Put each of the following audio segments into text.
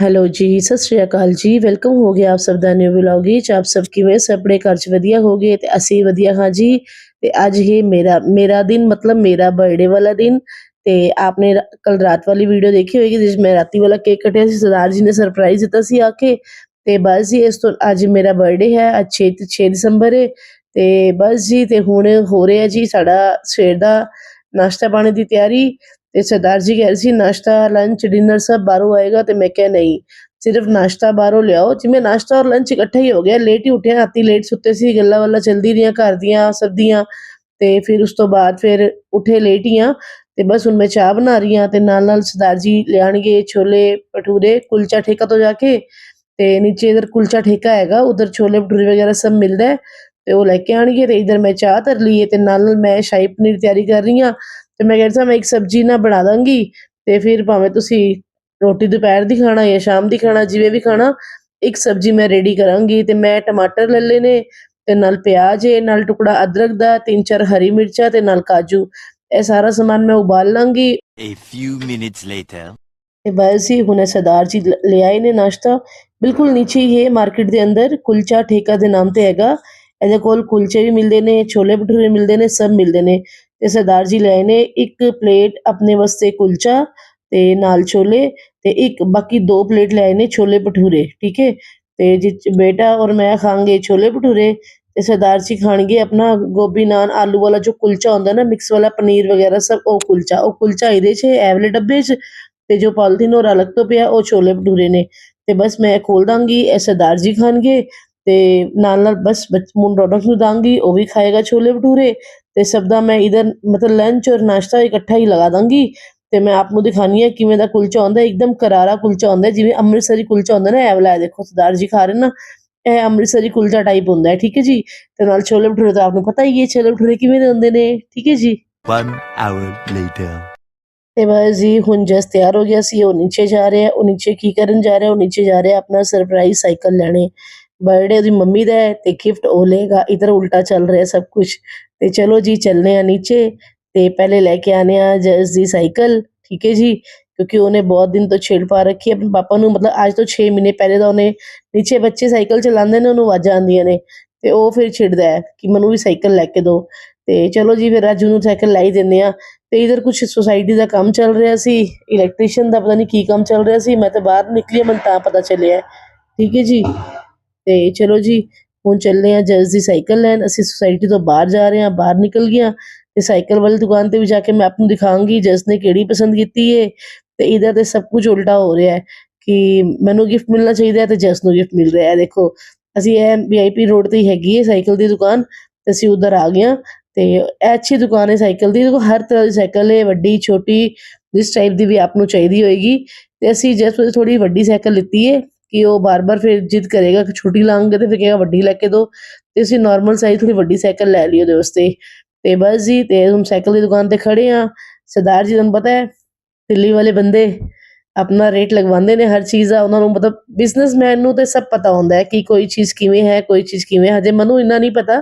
Hello ਜੀ, ਸਤਿ ਸ਼੍ਰੀ ਅਕਾਲ ਜੀ। ਵੈਲਕਮ ਹੋ ਗਿਆ ਆਪ ਸਭ ਦਾ ਨਿਊ ਵਲੌਗ ਵਿੱਚ। ਆਪ ਸਭ ਕਿਵੇਂ ਸਭ ਆਪਣੇ ਘਰ 'ਚ ਵਧੀਆ ਹੋਗੇ ਤੇ ਅਸੀਂ ਵਧੀਆ ਹਾਂ ਜੀ। ਤੇ ਅੱਜ ਹੀ ਮੇਰਾ ਮੇਰਾ ਦਿਨ, ਮਤਲਬ ਮੇਰਾ ਬਰਥਡੇ ਵਾਲਾ ਦਿਨ। ਤੇ ਆਪਨੇ ਕੱਲ ਰਾਤ ਵਾਲੀ ਵੀਡੀਓ ਦੇਖੀ ਹੋਏਗੀ, ਜਿਸ ਮੈਂ ਰਾਤੀ ਵਾਲਾ ਕੇਕ ਕਟਿਆ ਸੀ। ਸਰਦਾਰ ਜੀ ਨੇ ਸਰਪ੍ਰਾਈਜ਼ ਦਿੱਤਾ ਸੀ ਆ ਕੇ। ਤੇ ਬਸ ਜੀ, ਇਸ ਤੋਂ, ਅੱਜ ਮੇਰਾ ਬਰਥਡੇ ਹੈ। ਅੱਜ 6 6 ਦਸੰਬਰ ਹੈ ਤੇ ਬਸ ਜੀ, ਤੇ ਹੁਣ ਹੋ ਰਿਹਾ ਜੀ ਸਾਡਾ ਸਵੇਰ ਦਾ ਨਾਸ਼ਤਾ ਪਾਣੀ ਦੀ ਤਿਆਰੀ। ਤੇ ਸਰਦਾਰ ਜੀ ਕਹਿ ਰਹੇ ਸੀ, ਨਾਸ਼ਤਾ ਲੰਚ ਡਿਨਰ ਸਭ ਬਾਹਰੋਂ ਆਏਗਾ ਤੇ ਮੈਂ ਕਿਹਾ ਨਹੀਂ। ਸਿਰਫ ਨਾਸ਼ਤਾ ਬਾਹਰੋਂ ਲਿਆਓ। ਜਿਵੇਂ ਨਾਸ਼ਤਾ ਔਰ ਲੰਚ ਇਕੱਠਾ ਹੀ ਹੋ ਗਿਆ ਲੇਟ ਹੀ ਉੱਠਿਆ, ਰਾਤੀ ਲੇਟ ਸੁੱਤੇ ਸੀ, ਗੱਲਾਂ ਵੱਲਾਂ ਚਲਦੀ ਰਹੀਆਂ, ਘਰ ਦੀਆਂ, ਸਭ ਦੀਆਂ। ਤੇ ਫਿਰ ਉਸ ਤੋਂ ਬਾਅਦ ਫਿਰ ਉੱਠੇ ਲੇਟ ਹੀ ਆ ਤੇ ਬਸ ਹੁਣ ਮੈਂ ਚਾਹ ਬਣਾ ਰਹੀ ਹਾਂ ਤੇ ਨਾਲ ਨਾਲ ਸਰਦਾਰ ਜੀ ਲਿਆਣਗੇ ਛੋਲੇ ਭਟੂਰੇ, ਕੁਲਚਾ ਠੇਕਾ ਤੋਂ ਜਾ ਕੇ ਤੇ ਨੀਚੇ ਇਧਰ ਕੁਲਚਾ ਠੇਕਾ ਹੈਗਾ, ਉਧਰ ਛੋਲੇ ਭਟੂਰੇ ਵਗੈਰਾ ਸਭ ਮਿਲਦਾ ਤੇ ਉਹ ਲੈ ਕੇ ਆਣਗੇ ਤੇ ਇਧਰ ਮੈਂ ਚਾਹ ਧਰ ਲਈ ਤੇ ਨਾਲ ਨਾਲ ਮੈਂ ਸ਼ਾਹੀ ਪਨੀਰ ਤਿਆਰੀ ਕਰ ਰਹੀ ਹਾਂ ਤੇ ਮੈਂ ਕਹਿੰਦਾ ਮੈਂ ਇੱਕ ਸਬਜ਼ੀ ਨਾ ਬਣਾ ਦਾਂਗੀ ਤੇ ਫਿਰ ਭਾਵੇਂ ਤੁਸੀਂ ਰੋਟੀ ਦੁਪਹਿਰ ਦੀ ਖਾਣਾ ਜਾਂ ਸ਼ਾਮ ਦੀ ਖਾਣਾ ਜਿਵੇਂ ਵੀ ਖਾਣਾ ਇੱਕ ਸਬਜ਼ੀ ਮੈਂ ਰੈਡੀ ਕਰਾਂਗੀ ਤੇ ਮੈਂ ਟਮਾਟਰ ਲੈ ਲਏ ਨੇ ਤੇ ਨਾਲ ਪਿਆਜ਼ ਹੈ ਨਾਲ ਟੁਕੜਾ ਅਦਰਕ ਦਾ ਤਿੰਨ ਚਾਰ ਹਰੀ ਮਿਰਚਾਂ ਤੇ ਨਾਲ ਕਾਜੂ। ਇਹ ਸਾਰਾ ਸਮਾਨ ਮੈਂ ਉਬਾਲ ਲਾਂਗੀ। A few minutes later. ਤੇ ਬਸ ਹੀ ਹੁਣੇ ਸਰਦਾਰ ਜੀ ਲ- ਲੈ ਆਏ ਨੇ ਨਾਸ਼ਤਾ। ਬਿਲਕੁਲ ਨੀਚੇ ਹੀ ਹੈ ਮਾਰਕੀਟ ਦੇ ਅੰਦਰ। ਕੁਲਚਾ ਠੇਕਾ ਦੇ ਨਾਮ ਤੇ ਹੈਗਾ। ਇਹਦੇ ਕੋਲ ਕੁਲਚੇ ਵੀ ਮਿਲਦੇ ਨੇ ਛੋਲੇ ਭਟੂਰੇ ਮਿਲਦੇ ਨੇ ਸਭ ਮਿਲਦੇ ਨੇ। ਤੇ ਸਰਦਾਰ ਜੀ ਲਏ ਨੇ, ਇੱਕ ਪਲੇਟ ਆਪਣੇ ਵਾਸਤੇ ਕੁਲਚਾ ਤੇ ਨਾਲ ਛੋਲੇ ਤੇ ਇੱਕ, ਬਾਕੀ ਦੋ ਪਲੇਟ ਲੈ ਨੇ ਛੋਲੇ ਭਟੂਰੇ, ਠੀਕ ਹੈ? ਤੇ ਜਿਹ, ਬੇਟਾ ਔਰ ਮੈਂ ਖਾਂਗੇ ਛੋਲੇ ਭਟੂਰੇ ਤੇ ਸਰਦਾਰ ਜੀ ਖਾਣਗੇ ਆਪਣਾ ਗੋਭੀ ਨਾਨ, ਆਲੂ ਵਾਲਾ ਜੋ ਕੁਲਚਾ ਹੁੰਦਾ ਨਾ ਮਿਕਸ ਵਾਲਾ ਪਨੀਰ ਵਗੈਰਾ ਸਭ, ਉਹ ਕੁਲਚਾ ਉਹ ਕੁਲਚਾ ਇਹਦੇ 'ਚ, ਇਹ ਵਾਲੇ ਡੱਬੇ 'ਚ ਤੇ ਜੋ ਪੋਲੀਥੀਨ ਹੋਰ ਅਲੱਗ ਤੋਂ ਪਿਆ, ਉਹ ਛੋਲੇ ਭਟੂਰੇ ਨੇ। ਤੇ ਬਸ ਮੈਂ ਖੋਲ ਦਾਂਗੀ, ਇਹ ਸਰਦਾਰ ਜੀ ਖਾਣਗੇ ਤੇ ਨਾਲ ਨਾਲ ਬਸ ਬੱਚ- ਮੁੰਡਾ ਰੌਣਕ ਨੂੰ ਦਾਂਗੀ, ਉਹ ਵੀ ਖਾਏਗਾ ਛੋਲੇ ਭਟੂਰੇ ਤੇ ਸਭ ਦਾ ਮੈਂ ਇਧਰ ਮਤਲਬ ਲੰਚ ਔਰ ਨਾਸ਼ਤਾ ਇਕੱਠਾ ਹੀ ਲਗਾ ਦਾਂਗੀ। ਤੇ ਮੈਂ ਆਪ ਨੂੰ ਦਿਖਾਣੀ ਹੈ ਕਿਵੇਂ ਦਾ ਕੁਲਚਾ ਹੁੰਦਾ ਹੈ। ਇੱਕਦਮ ਕਰਾਰਾ ਕੁਲਚਾ ਹੁੰਦਾ ਜਿਵੇਂ ਅੰਮ੍ਰਿਤਸਰੀ ਕੁਲਚਾ ਹੁੰਦਾ ਨਾ ਇਹ ਵਾਲਾ ਦੇਖੋ ਸਰਦਾਰ ਜੀ ਖਾ ਰਹੇ ਨਾ ਇਹ ਅੰਮ੍ਰਿਤਸਰੀ ਕੁਲਚਾ ਟਾਈਪ ਹੁੰਦਾ ਹੈ ਠੀਕ ਹੈ ਜੀ? ਤੇ ਨਾਲ ਛੋਲੇ ਭਟੂਰੇ ਤਾਂ ਆਪ ਨੂੰ ਪਤਾ ਹੀ ਹੈ ਛੋਲੇ ਭਟੂਰੇ ਕਿਵੇਂ ਦੇ ਹੁੰਦੇ ਨੇ ਠੀਕ ਹੈ ਜੀ? One hour later. ਤੇ ਬਸ ਜੀ ਹੁਣ ਜਸ ਤਿਆਰ ਹੋ ਗਿਆ ਸੀ ਉਹ ਨੀਚੇ ਜਾ ਰਿਹਾ ਉਹ ਨੀਚੇ ਕੀ ਕਰਨ ਜਾ ਰਿਹਾ ਉਹ ਨੀਚੇ ਜਾ ਰਿਹਾ ਆਪਣਾ ਸਰਪ੍ਰਾਈਜ਼ ਸਾਈਕਲ ਲੈਣੇ। ਬਰਥਡੇ ਉਹਦੀ ਮੰਮੀ ਦਾ ਹੈ ਤੇ ਗਿਫਟ ਉਹ ਲਏਗਾ ਇਧਰ ਉਲਟਾ ਚੱਲ ਰਿਹਾ ਸਭ ਕੁਝ ਤੇ ਚਲੋ ਜੀ ਚੱਲਨੇ ਆ ਨੀਚੇ। ਤੇ ਪਹਿਲੇ ਲੈ ਕੇ ਆਨੇ ਆ ਜਸ ਦੀ ਸਾਈਕਲ ਠੀਕ ਹੈ ਜੀ? ਕਿਉਂਕਿ ਉਹਨੇ ਬਹੁਤ ਦਿਨ ਤੋਂ ਛੇੜ ਪਾ ਰੱਖੀ ਹੈ। ਆਪਣੇ ਪਾਪਾ ਨੂੰ ਮਤਲਬ ਅੱਜ ਤੋਂ 6 ਮਹੀਨੇ ਪਹਿਲੇ ਦਾ ਉਹਨੇ ਨੀਚੇ ਬੱਚੇ ਸਾਈਕਲ ਚਲਾਉਂਦੇ ਨੇ ਉਹਨੂੰ ਆਵਾਜ਼ਾਂ ਆਉਂਦੀਆਂ ਨੇ। ਤੇ ਉਹ ਫਿਰ ਛਿੜਦਾ ਹੈ ਕਿ ਮੈਨੂੰ ਵੀ ਸਾਈਕਲ ਲੈ ਕੇ ਦਿਓ ਤੇ ਚਲੋ ਜੀ ਫਿਰ ਅੱਜ ਉਹਨੂੰ ਸਾਈਕਲ ਲੈ ਹੀ ਦਿੰਦੇ ਆ ਤੇ ਇਧਰ ਕੁਝ ਸੁਸਾਇਟੀ ਦਾ ਕੰਮ ਚੱਲ ਰਿਹਾ ਸੀ। ਇਲੈਕਟ੍ਰੀਸ਼ੀਅਨ ਦਾ ਪਤਾ ਨਹੀਂ ਕੀ ਕੰਮ ਚੱਲ ਰਿਹਾ ਸੀ। ਮੈਂ ਤਾਂ ਬਾਹਰ ਨਿਕਲੀ ਹਾਂ, ਮੈਨੂੰ ਤਾਂ ਪਤਾ ਚੱਲਿਆ। ਠੀਕ ਹੈ ਜੀ? ਤੇ ਚਲੋ ਜੀ, ਹੁਣ ਚੱਲਦੇ ਆ ਜਸ ਦੀ ਸਾਈਕਲ ਲੈਣ। ਅਸੀਂ ਸੁਸਾਇਟੀ ਤੋਂ ਬਾਹਰ ਜਾ ਰਹੇ ਹਾਂ, ਬਾਹਰ ਨਿਕਲ ਗਿਆ ਤੇ ਸਾਈਕਲ ਵਾਲੀ ਦੁਕਾਨ ਤੇ ਵੀ ਜਾ ਕੇ ਮੈਂ ਆਪ ਨੂੰ ਦਿਖਾਉਂਗੀ ਜਸ ਨੇ ਕਿਹੜੀ ਪਸੰਦ ਕੀਤੀ ਹੈ ਤੇ ਇਧਰ ਤੇ ਸਭ ਕੁਝ ਉਲਟਾ ਹੋ ਰਿਹਾ ਹੈ ਕਿ ਮੈਨੂੰ ਗਿਫਟ ਮਿਲਣਾ ਚਾਹੀਦਾ ਹੈ ਤੇ ਜਸ ਨੂੰ ਗਿਫਟ ਮਿਲ ਰਿਹਾ ਹੈ। ਦੇਖੋ, ਅਸੀਂ ਇਹ ਵੀਆਈਪੀ ਰੋਡ ਤੇ ਹੀ ਹੈਗੀ ਹੈ ਸਾਈਕਲ ਦੀ ਦੁਕਾਨ ਤੇ ਅਸੀਂ ਉਧਰ ਆ ਗਏ ਹਾਂ ਤੇ ਇਹ ਅੱਛੀ ਦੁਕਾਨ ਹੈ ਸਾਈਕਲ ਦੀ। ਦੇਖੋ, ਹਰ ਤਰ੍ਹਾਂ ਦੀ ਸਾਈਕਲ ਹੈ ਵੱਡੀ, ਛੋਟੀ, ਜਿਸ ਟਾਈਪ ਦੀ ਵੀ ਆਪ ਨੂੰ ਚਾਹੀਦੀ ਹੋਏਗੀ ਤੇ ਅਸੀਂ ਜਸ ਵਿੱਚ ਥੋੜੀ ਵੱਡੀ ਸਾਈਕਲ ਲਿੱਤੀ ਹੈ ਕਿ ਉਹ ਬਾਰ-ਬਾਰ ਫਿਰ ਜਿੱਦ ਕਰੇਗਾ ਕਿ ਛੋਟੀ ਲਾਂਗੇ ਤੇ ਫਿਰ ਕਹੇਗਾ ਵੱਡੀ ਲੈ ਕੇ ਦਿਓ ਤੇ ਅਸੀਂ ਨਾਰਮਲ ਸਾਈਜ਼ ਥੋੜੀ ਵੱਡੀ ਸਾਈਕਲ ਲੈ ਲਈ ਉਹਦੇ ਵਾਸਤੇ। ਤੇ ਬਸ ਜੀ, ਤੇ ਹੁਣ ਸਾਈਕਲ ਦੀ ਦੁਕਾਨ ਤੇ ਖੜੇ ਆ ਸਰਦਾਰ ਜੀ ਤੁਹਾਨੂੰ ਪਤਾ ਹੈ, ਦਿੱਲੀ ਵਾਲੇ ਬੰਦੇ ਆਪਣਾ ਰੇਟ ਲਗਵਾਉਂਦੇ ਨੇ ਹਰ ਚੀਜ਼ ਦਾ, ਉਹਨਾਂ ਨੂੰ ਮਤਲਬ ਬਿਜ਼ਨਸਮੈਨ ਨੂੰ ਤੇ ਸਭ ਪਤਾ ਹੁੰਦਾ ਹੈ ਕਿ ਕੋਈ ਚੀਜ਼ ਕਿਵੇਂ ਹੈ, ਕੋਈ ਚੀਜ਼ ਕਿਵੇਂ ਹਜੇ ਮੈਨੂੰ ਇੰਨਾ ਨਹੀਂ ਪਤਾ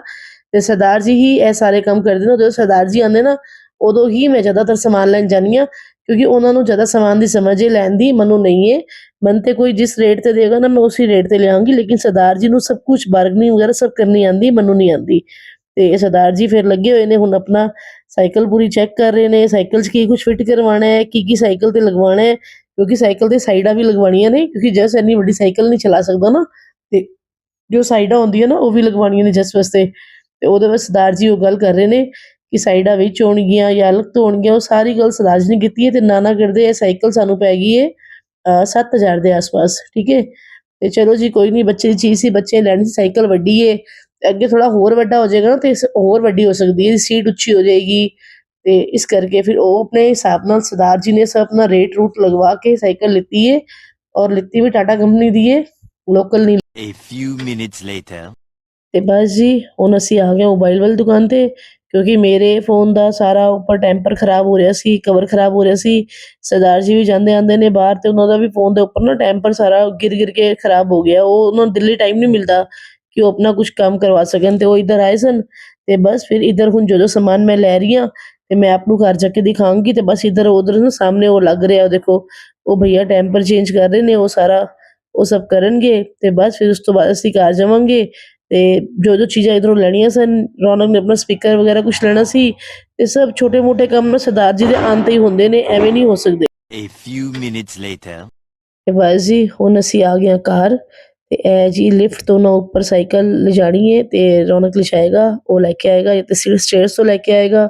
ਤੇ ਸਰਦਾਰ ਜੀ ਹੀ ਇਹ ਸਾਰੇ ਕੰਮ ਕਰਦੇ ਨੇ। ਜਦੋਂ ਸਰਦਾਰ ਜੀ ਆਉਂਦੇ ਨਾ, ਉਦੋਂ ਹੀ ਮੈਂ ਜ਼ਿਆਦਾਤਰ ਸਮਾਨ ਲੈਣ ਜਾਂਦੀ ਹਾਂ, ਕਿਉਂਕਿ ਉਹਨਾਂ ਨੂੰ ਜ਼ਿਆਦਾ ਸਮਾਨ ਦੀ ਸਮਝ ਹੈ ਲੈਣ ਦੀ ਮੈਨੂੰ ਨਹੀਂ ਹੈ। ਮਨ ਤੇ ਕੋਈ ਜਿਸ ਰੇਟ ਤੇ ਦੇਗਾ ਨਾ ਮੈਂ ਉਸੇ ਰੇਟ ਤੇ ਲਿਆਉਂਗੀ, ਲੇਕਿਨ ਸਰਦਾਰ ਜੀ ਨੂੰ ਸਭ ਕੁਝ ਬਾਰਗਨਿੰਗ ਵਗੈਰਾ ਸਭ ਕਰਨੀ ਆਂਦੀ ਮੈਨੂੰ ਨਹੀਂ ਆਂਦੀ ਤੇ ਸਰਦਾਰ ਜੀ ਫਿਰ ਲੱਗੇ ਹੋਏ ਨੇ, ਹੁਣ ਆਪਣਾ ਸਾਈਕਲ ਪੂਰੀ ਚੈੱਕ ਕਰ ਰਹੇ ਨੇ ਸਾਈਕਲ 'ਚ ਕੀ ਕੁਝ ਫਿਟ ਕਰਵਾਉਣਾ ਹੈ ਕੀ ਕੀ ਸਾਈਕਲ ਤੇ ਲਗਵਾਉਣਾ ਹੈ, ਕਿਉਂਕਿ ਸਾਈਕਲ ਤੇ ਸਾਈਡਾਂ ਵੀ ਲਗਵਾਉਣੀਆਂ ਨੇ, ਕਿਉਂਕਿ ਜਸ ਇੰਨੀ ਵੱਡੀ ਸਾਈਕਲ ਨਹੀਂ ਚਲਾ ਸਕਦਾ ਨਾ, ਤੇ ਜੋ ਸਾਈਡਾਂ ਹੁੰਦੀਆਂ ਨਾ ਉਹ ਵੀ ਲਗਵਾਉਣੀਆਂ ਨੇ ਜਸ ਵਾਸਤੇ। ਤੇ ਉਹਦੇ ਵਿੱਚ ਸਰਦਾਰ ਜੀ ਉਹ ਗੱਲ ਕਰ ਰਹੇ ਨੇ ਕਿ ਸਾਈਡਾਂ ਵਿੱਚ ਹੋਣਗੀਆਂ ਜਾਂ ਅਲੱਗ ਤੋਂ ਹੋਣਗੀਆਂ, ਉਹ ਸਾਰੀ ਗੱਲ ਸਰਦਾਰ ਜੀ ਨੇ ਕੀਤੀ ਹੈ ਤੇ ਨਾਨਾ ਕਰਦੇ, ਇਹ ਸਾਈਕਲ ਸਾਨੂੰ ਪੈ ਗਈ ਹੈ। 7000 ਦੇ ਆਸ-ਪਾਸ ਠੀਕ ਹੈ ਤੇ ਚਲੋ ਜੀ ਕੋਈ ਨਹੀਂ ਬੱਚੇ ਦੀ ਚੀਜ਼ ਸੀ ਬੱਚੇ ਲੈਣੀ ਸੀ ਸਾਈਕਲ ਵੱਡੀ ਤੇ ਅੱਗੇ ਥੋੜਾ ਹੋਰ ਵੱਡਾ ਹੋ ਜਾਏਗਾ ਨਾ ਤੇ ਇਸ- ਹੋਰ ਵੱਡੀ ਹੋ ਸਕਦੀ ਹੈ ਸੀਟ ਉੱਚੀ ਹੋ ਜਾਏਗੀ ਤੇ ਇਸ ਕਰਕੇ ਫਿਰ ਉਹ ਆਪਣੇ ਹਿਸਾਬ ਨਾਲ ਸਰਦਾਰ ਜੀ ਨੇ ਸਭ ਆਪਣਾ ਰੇਟ ਰੂਟ ਲਗਵਾ ਕੇ ਸਾਈਕਲ ਲਿੱਤੀ ਹੈ ਔਰ ਲਿੱਤੀ ਵੀ ਟਾਟਾ ਕੰਪਨੀ ਦੀ ਹੈ ਲੋਕਲ ਨਹੀਂ A few minutes later. ਤੇ ਬਸ ਜੀ ਹੁਣ ਅਸੀਂ ਆ ਗਏ ਮੋਬਾਈਲ ਵਾਲੀ ਦੁਕਾਨ ਤੇ ਕਿਉਂਕਿ ਮੇਰੇ ਫੋਨ ਦਾ ਸਾਰਾ ਉੱਪਰ ਟੈਂਪਰ ਖਰਾਬ ਹੋ ਰਿਹਾ ਸੀ ਕਵਰ ਖਰਾਬ ਹੋ ਰਿਹਾ ਸੀ। ਸਰਦਾਰ ਜੀ ਵੀ ਜਾਂਦੇ ਆਂਦੇ ਨੇ ਬਾਹਰ ਤੇ ਉਹਨਾਂ ਦਾ ਵੀ ਫੋਨ ਦੇ ਉੱਪਰ ਨਾ ਟੈਂਪਰ ਸਾਰਾ ਗਿਰ ਗਿਰ ਕੇ ਖਰਾਬ ਹੋ ਗਿਆ। ਉਹ ਉਹਨਾਂ ਨੂੰ ਦਿੱਲੀ ਟਾਈਮ ਨਹੀਂ ਮਿਲਦਾ ਕਿ ਉਹ ਆਪਣਾ ਕੁਝ ਕੰਮ ਕਰਵਾ ਸਕਣ ਤੇ ਉਹ ਇੱਧਰ ਆਏ ਸਨ ਤੇ ਬਸ ਫਿਰ ਇੱਧਰ ਹੁਣ ਜਦੋਂ ਸਮਾਨ ਮੈਂ ਲੈ ਰਹੀ ਹਾਂ ਤੇ ਮੈਂ ਆਪ ਨੂੰ ਘਰ ਜਾ ਕੇ ਦਿਖਾਉਂਗੀ ਤੇ ਬਸ ਇੱਧਰ ਉਧਰ ਨਾ ਸਾਹਮਣੇ ਉਹ ਲੱਗ ਰਿਹਾ, ਉਹ ਦੇਖੋ, ਉਹ ਭਈਆ ਟੈਂਪਰ ਚੇਂਜ ਕਰ ਰਹੇ ਨੇ, ਉਹ ਸਾਰਾ ਉਹ ਸਭ ਕਰਨਗੇ ਤੇ ਬਸ ਫਿਰ ਉਸ ਤੋਂ ਬਾਅਦ ਅਸੀਂ ਘਰ ਜਾਵਾਂਗੇ ਤੇ ਜੋ ਜੋ ਚੀਜ਼ਾਂ ਇਧਰੋਂ ਲੈਣੀਆਂ ਸਨ ਰੌਣਕ ਨੇ ਆਪਣਾ ਸਪੀਕਰ ਵਗੈਰਾ ਕੁਝ ਲੈਣਾ ਸੀ ਤੇ ਸਭ ਛੋਟੇ ਮੋਟੇ ਕੰਮ ਨਾ ਸਰਦਾਰ ਜੀ ਦੇ ਆਂਤੇ ਹੀ ਹੁੰਦੇ ਨੇ ਐਵੇਂ ਨਹੀਂ ਹੋ ਸਕਦੇ। A few minutes later. ਤੇ ਬਸ ਜੀ ਹੁਣ ਅਸੀਂ ਆ ਗਏ ਘਰ ਤੇ ਇਹ ਜੀ ਲਿਫਟ ਤੋਂ ਨਾ ਉੱਪਰ ਸਾਈਕਲ ਲਿਜਾਣੀ ਹੈ ਤੇ ਰੌਣਕ ਲਿਜਾਏਗਾ ਉਹ ਲੈ ਕੇ ਆਏਗਾ ਜਾਂ ਤੇ ਸਟੇਅਰਸ ਤੋਂ ਲੈ ਕੇ ਆਏਗਾ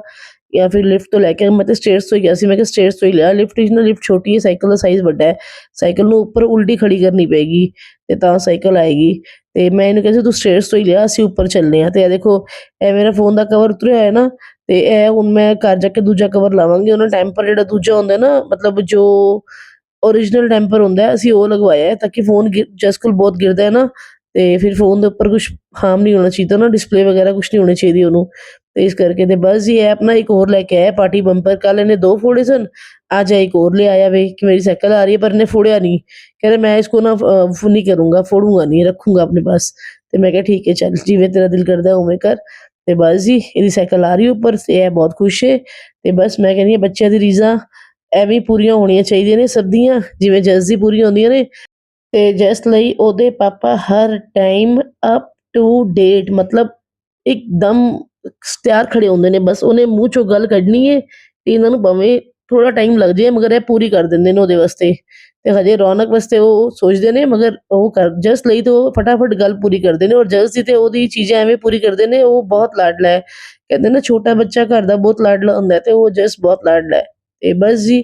ਜਾਂ ਫਿਰ ਲਿਫਟ ਤੋਂ ਲੈ ਕੇ ਮੈਂ ਤੇ ਸਟੇਅਰਸ ਤੋਂ ਹੀ ਗਿਆ ਸੀ ਮੈਂ ਕਿਹਾ ਸਟੇਅਰਸ ਤੋਂ ਹੀ ਲਿਆ ਲਿਫਟ ਵਿੱਚ ਨਾ ਲਿਫਟ ਛੋਟੀ ਹੈ ਸਾਈਕਲ ਦਾ ਸਾਈਜ਼ ਵੱਡਾ ਹੈ ਸਾਈਕਲ ਨੂੰ ਉੱਪਰ ਉਲਟੀ ਖੜੀ ਕਰਨੀ ਪਏਗੀ ਤੇ ਤਾਂ ਸਾਈਕਲ ਆਏਗੀ। ਤੇ ਮੈਂ ਇਹਨੂੰ ਕਿਹਾ ਸੀ, ਤੂੰ ਸਟੇਅਰਸ ਤੋਂ ਹੀ ਲਿਆ, ਅਸੀਂ ਉੱਪਰ ਚੱਲਨੇ ਆ ਤੇ ਇਹ ਦੇਖੋ, ਇਹ ਮੇਰਾ ਫੋਨ ਦਾ ਕਵਰ ਉਤਰਿਆ ਹੈ ਨਾ, ਤੇ ਇਹ ਹੁਣ ਮੈਂ ਘਰ ਜਾ ਕੇ ਦੂਜਾ ਕਵਰ ਲਾਵਾਂਗੀ। ਉਹਨਾਂ ਟੈਂਪਰ ਜਿਹੜਾ ਦੂਜਾ ਹੁੰਦਾ ਨਾ, ਮਤਲਬ ਜੋ origignal ਟੈਂਪਰ ਹੁੰਦਾ ਅਸੀਂ ਉਹ ਲਗਵਾਇਆ ਹੈ ਤਾਂ ਕਿ ਫੋਨ ਜਿਸ ਕੋਲ ਬਹੁਤ ਗਿਰਦਾ ਹੈ ਨਾ, ਤੇ ਫਿਰ ਫੋਨ ਦੇ ਉੱਪਰ ਕੁਝ ਹਾਰਮ ਨਹੀਂ ਹੋਣਾ ਚਾਹੀਦਾ ਨਾ ਡਿਸਪਲੇ ਵਗੈਰਾ ਕੁਝ ਨਹੀਂ ਹੋਣੀ ਚਾਹੀਦੀ ਉਹਨੂੰ। ਤੇ ਇਸ ਕਰਕੇ ਤੇ ਬਸ ਜੀ ਇਹ ਆਪਣਾ ਇੱਕ ਹੋਰ ਲੈ ਕੇ ਆਇਆ ਪਾਰਟੀ ਬੰਪਰ। ਕੱਲ ਇਹਨੇ ਦੋ ਫੋੜੇ ਸਨ ਅੱਜ ਇਹ ਇੱਕ ਹੋਰ ਲੈ ਆਇਆ ਵੇ ਕਿ ਮੇਰੀ ਸਾਈਕਲ ਆ ਰਹੀ ਹੈ ਪਰ ਇਹਨੇ ਫੋੜਿਆ ਨਹੀਂ। ਕਹਿੰਦੇ ਮੈਂ ਇਸਕੋ ਨਾ ਅਹ, ਕਰੂੰਗਾ ਫੋੜੂੰਗਾ ਨਹੀਂ ਰੱਖੂੰਗਾ ਆਪਣੇ ਪਾਸ। ਤੇ ਮੈਂ ਕਿਹਾ ਠੀਕ ਹੈ ਚੱਲ ਜਿਵੇਂ ਤੇਰਾ ਦਿਲ ਕਰਦਾ ਉਵੇਂ ਕਰ। ਤੇ ਬਸ ਜੀ ਇਹਦੀ ਸਾਈਕਲ ਆ ਰਹੀ ਉੱਪਰ ਤੇ ਇਹ ਬਹੁਤ ਖੁਸ਼ ਹੈ। ਤੇ ਬਸ ਮੈਂ ਕਹਿੰਦੀ ਹਾਂ ਬੱਚਿਆਂ ਦੀ ਰੀਝਾਂ ਐਵੇਂ ਹੀ ਪੂਰੀਆਂ ਹੋਣੀਆਂ ਚਾਹੀਦੀਆਂ ਨੇ ਸਭ ਦੀਆਂ ਜਿਵੇਂ ਜੈਸ ਦੀ ਪੂਰੀਆਂ ਹੁੰਦੀਆਂ ਨੇ। ਤੇ ਜੈਸ ਲਈ ਉਹਦੇ ਪਾਪਾ ਹਰ ਟਾਈਮ ਅਪ ਟੂ ਡੇਟ ਮਤਲਬ ਇੱਕਦਮ ਤਿਆਰ ਖੜੇ ਹੁੰਦੇ ਨੇ, ਬਸ ਉਹਨੇ ਮੂੰਹ ਚੋਂ ਗੱਲ ਕੱਢਣੀ ਹੈ ਤੇ ਇਹਨਾਂ ਨੂੰ ਭਾਵੇਂ ਥੋੜਾ ਟਾਈਮ ਲੱਗ ਜਾਏ, ਮਗਰ ਇਹ ਪੂਰੀ ਕਰ ਦਿੰਦੇ ਨੇ ਉਹਦੇ ਵਾਸਤੇ ਤੇ ਹਜੇ ਰੌਣਕ ਵਾਸਤੇ ਉਹ ਸੋਚਦੇ ਨੇ, ਮਗਰ ਉਹ ਕਰ ਜਸ ਲਈ ਤੇ ਉਹ ਫਟਾਫਟ ਗੱਲ ਪੂਰੀ ਕਰਦੇ ਨੇ ਔਰ ਜਸ ਦੀ ਤੇ ਉਹਦੀ ਚੀਜ਼ਾਂ ਐਵੇਂ ਪੂਰੀ ਕਰਦੇ ਨੇ, ਉਹ ਬਹੁਤ ਲਾਡਲਾ ਹੈ। ਕਹਿੰਦੇ ਨਾ ਛੋਟਾ ਬੱਚਾ ਘਰ ਦਾ ਬਹੁਤ ਲਾਡਲਾ ਹੁੰਦਾ ਹੈ ਤੇ ਉਹ ਜਸ ਬਹੁਤ ਲਾਡਲਾ ਹੈ। ਤੇ ਬਸ ਜੀ,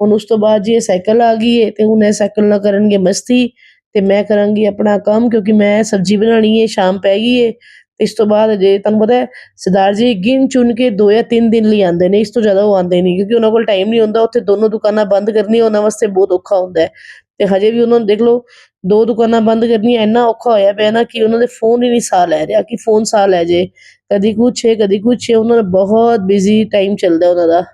ਹੁਣ ਉਸ ਤੋਂ ਬਾਅਦ ਜੀ ਇਹ ਸਾਈਕਲ ਆ ਗਈ ਹੈ ਤੇ ਹੁਣ ਇਹ ਸਾਈਕਲ ਨਾਲ ਕਰਨਗੇ ਮਸਤੀ ਤੇ ਮੈਂ ਕਰਾਂਗੀ ਆਪਣਾ ਕੰਮ ਕਿਉਂਕਿ ਮੈਂ ਸਬਜ਼ੀ ਬਣਾਣੀ ਹੈ ਸ਼ਾਮ ਪੈ ਗਈ ਹੈ ਇਸ ਤੋਂ ਬਾਅਦ ਜੇ ਤੁਹਾਨੂੰ ਪਤਾ ਹੈ, ਸਰਦਾਰ ਜੀ ਗਿਣ ਚੁਣ ਕੇ ਦੋ ਜਾਂ ਤਿੰਨ ਦਿਨ ਲਈ ਆਉਂਦੇ ਨੇ, ਇਸ ਤੋਂ ਜ਼ਿਆਦਾ ਉਹ ਆਉਂਦੇ ਨਹੀਂ, ਕਿਉਂਕਿ ਉਹਨਾਂ ਕੋਲ ਟਾਈਮ ਨਹੀਂ ਹੁੰਦਾ, ਉੱਥੇ ਦੋਨੋਂ ਦੁਕਾਨਾਂ ਬੰਦ ਕਰਨੀਆਂ ਉਹਨਾਂ ਵਾਸਤੇ ਬਹੁਤ ਔਖਾ ਹੁੰਦਾ ਹੈ। ਤੇ ਹਜੇ ਵੀ ਉਹਨਾਂ ਨੂੰ ਦੇਖ ਲਓ, ਦੋ ਦੁਕਾਨਾਂ ਬੰਦ ਕਰਨੀਆਂ ਇੰਨਾ ਔਖਾ ਹੋਇਆ ਪਿਆ ਨਾ ਕਿ ਉਹਨਾਂ ਦੇ ਫੋਨ ਹੀ ਨਹੀਂ ਸਾਹ ਲੈ ਰਿਹਾ, ਕਿ ਫੋਨ ਸਾਹ ਲੈ ਜੇ। ਕਦੀ ਕੁਛ ਹੈ, ਕਦੀ ਕੁਛ ਹੈ, ਉਹਨਾਂ ਦਾ ਬਹੁਤ ਬਿਜ਼ੀ ਟਾਈਮ ਚੱਲਦਾ ਉਹਨਾਂ ਦਾ।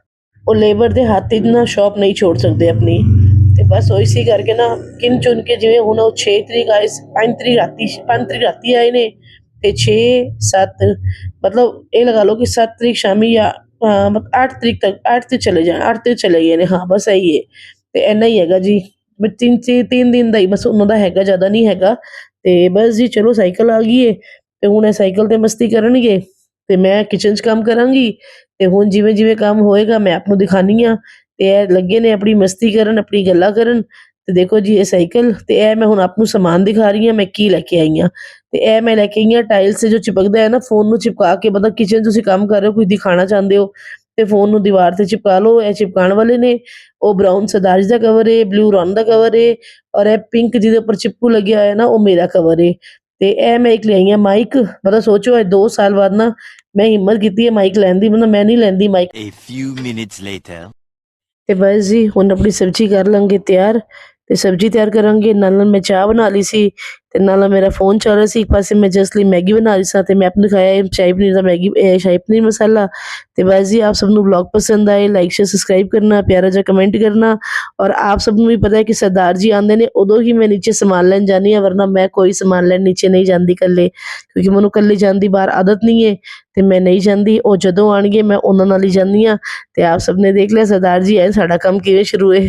ਉਹ ਲੇਬਰ ਦੇ ਹੱਥ ਇਤਨਾ ਸ਼ਾਪ ਨਹੀਂ ਛੋੜ ਸਕਦੇ ਆਪਣੀ। ਤੇ ਬਸ ਉਹ ਕਰਕੇ ਨਾ ਕਿਨ ਚੁਣ ਕੇ ਜਿਵੇਂ ਹੁਣ ਉਹ 6 ਤਰੀਕ ਆਏ 5 ਤਰੀਕ ਰਾਤੀ 5 ਤਰੀਕ ਰਾਤੀ ਆਏ ਨੇ ਤੇ 6 7 ਮਤਲਬ ਇਹ ਲਗਾ ਲਓ ਕਿ 7 ਤਰੀਕ ਸ਼ਾਮੀ ਜਾਂ 8 ਤਰੀਕ ਤੱਕ 8 ਤੇ ਚਲੇ ਜਾਣ 8 ਤੇ ਚਲੇ ਗਏ ਨੇ, ਹਾਂ, ਬਸ ਇਹੀ ਹੈ। ਤੇ ਇੰਨਾ ਹੀ ਹੈਗਾ ਜੀ। ਬਸ ਤਿੰਨ ਤਿੰਨ ਦਿਨ ਦਾ ਹੀ, ਬਸ ਉਹਨਾਂ ਦਾ ਹੈਗਾ, ਜ਼ਿਆਦਾ ਨਹੀਂ ਹੈਗਾ। ਤੇ ਬਸ ਜੀ, ਚਲੋ ਸਾਈਕਲ ਆ ਗਈ ਹੈ ਤੇ ਹੁਣ ਇਹ ਸਾਈਕਲ ਤੇ ਮਸਤੀ ਕਰਨਗੇ। ਤੇ ਮੈਂ ਕਿਚਨ 'ਚ ਕੰਮ ਕਰਾਂਗੀ, ਤੇ ਹੁਣ ਜਿਵੇਂ ਜਿਵੇਂ ਕੰਮ ਹੋਏਗਾ, ਮੈਂ ਆਪ ਨੂੰ ਦਿਖਾਨੀ ਆ। ਤੇ ਇਹ ਲੱਗੇ ਨੇ ਆਪਣੀ ਮਸਤੀ ਕਰਨ, ਆਪਣੀ ਗੱਲਾਂ ਕਰਨ। ਤੇ ਦੇਖੋ ਜੀ ਇਹ ਸਾਈਕਲ ਤੇ ਇਹ ਮੈਂ ਹੁਣ ਆਪ ਨੂੰ ਸਮਾਨ ਦਿਖਾ ਰਹੀ ਹਾਂ ਮੈਂ ਕੀ ਲੈ ਕੇ ਆਈ ਹਾਂ। ਤੇ ਇਹ ਮੈਂ ਲੈ ਕੇ ਆਈ ਹਾਂ ਟਾਈਲਸ ਤੇ ਜੋ ਚਿਪਕਦਾ ਹੈ ਨਾ ਫੋਨ ਨੂੰ ਚਿਪਕਾ ਕੇ ਮਤਲਬ ਕਿਚਨ ਤੁਸੀਂ ਕੰਮ ਕਰ ਰਹੇ ਹੋ ਕੁਝ ਦਿਖਾਣਾ ਚਾਹੁੰਦੇ ਹੋ ਤੇ ਫੋਨ ਨੂੰ ਦੀਵਾਰ ਤੇ ਚਿਪਕਾ ਲਓ ਇਹ ਚਿਪਕਾਉਣ ਵਾਲੇ ਨੇ। ਉਹ ਬ੍ਰਾਊਨ ਸਰਦਾਰੀ ਦਾ ਕਵਰ ਹੈ ਬਲੂ ਰੌਨ ਦਾ ਕਵਰ ਹੈ ਔਰ ਇਹ ਪਿੰਕ ਜਿਹਦੇ ਉੱਪਰ ਚਿਪਕੂ ਲੱਗਿਆ ਹੋਇਆ ਨਾ ਉਹ ਮੇਰਾ ਕਵਰ ਹੈ ਤੇ ਇਹ ਮੈਂ ਇੱਕ ਲਈ ਆ ਮਾਈਕ ਮਤਲਬ ਸੋਚੋ ਇਹ 2 ਸਾਲ ਬਾਅਦ ਨਾ ਮੈਂ ਹਿੰਮਤ ਕੀਤੀ ਹੈ ਮਾਈਕ ਲੈਣ ਦੀ ਮਤਲਬ ਮੈਂ ਨਹੀਂ ਲੈਂਦੀ mic A few minutes later. ਤੇ ਬਸ ਜੀ ਹੁਣ ਆਪਣੀ ਸਬਜ਼ੀ ਕਰ ਲਾਂਗੇ ਤਿਆਰ। ਤੇ ਸਬਜ਼ੀ ਤਿਆਰ ਕਰਾਂਗੇ। ਨਾਲ ਨਾਲ ਮੈਂ ਚਾਹ ਬਣਾ ਲਈ ਸੀ ਤੇ ਨਾਲ ਮੇਰਾ ਫੋਨ ਚੱਲ ਰਿਹਾ ਸੀ। ਇੱਕ ਪਾਸੇ ਮੈਂ ਜਸਟ ਲਈ ਮੈਗੀ ਬਣਾ ਰਹੀ ਸਾਂ ਤੇ ਮੈਂ ਆਪ ਨੂੰ ਦਿਖਾਇਆ ਇਹ ਸ਼ਾਹੀ ਪਨੀਰ ਦਾ ਮੈਗੀ, ਇਹ ਸ਼ਾਹੀ ਪਨੀਰ ਮਸਾਲਾ। ਤੇ ਬਸ ਜੀ, ਆਪ ਸਭ ਨੂੰ ਵਲੌਗ ਪਸੰਦ ਆਏ ਲਾਈਕ ਸ਼ੇਅਰ ਸਬਸਕ੍ਰਾਈਬ ਕਰਨਾ, ਪਿਆਰਾ ਜਿਹਾ ਕਮੈਂਟ ਕਰਨਾ। ਔਰ ਆਪ ਸਭ ਨੂੰ ਵੀ ਪਤਾ ਹੈ ਕਿ ਸਰਦਾਰ ਜੀ ਆਂਦੇ ਨੇ, ਉਦੋਂ ਹੀ ਮੈਂ ਨੀਚੇ ਸਮਾਨ ਲੈਣ ਜਾਨੀ ਆ ਵਰਨਾ ਮੈਂ ਕੋਈ ਸਮਾਨ ਲੈਣ ਨੀਚੇ ਨਹੀਂ ਜਾਂਦੀ ਕੱਲੇ ਕਿਉਂਕਿ ਮੈਨੂੰ ਕੱਲੇ ਜਾਣ ਦੀ ਬਾਹਰ ਆਦਤ ਨਹੀਂ ਹੈ ਤੇ ਮੈਂ ਨਹੀਂ ਜਾਂਦੀ। ਉਹ ਜਦੋਂ ਆਣਗੇ ਮੈਂ ਉਹਨਾਂ ਨਾਲ ਹੀ ਜਾਂਦੀ ਆ ਤੇ ਆਪ ਸਭ ਨੇ ਦੇਖ ਲਿਆ, ਸਰਦਾਰ ਜੀ ਐ ਸਾਡਾ ਕੰਮ ਕਿਵੇਂ ਸ਼ੁਰੂ ਹੈ?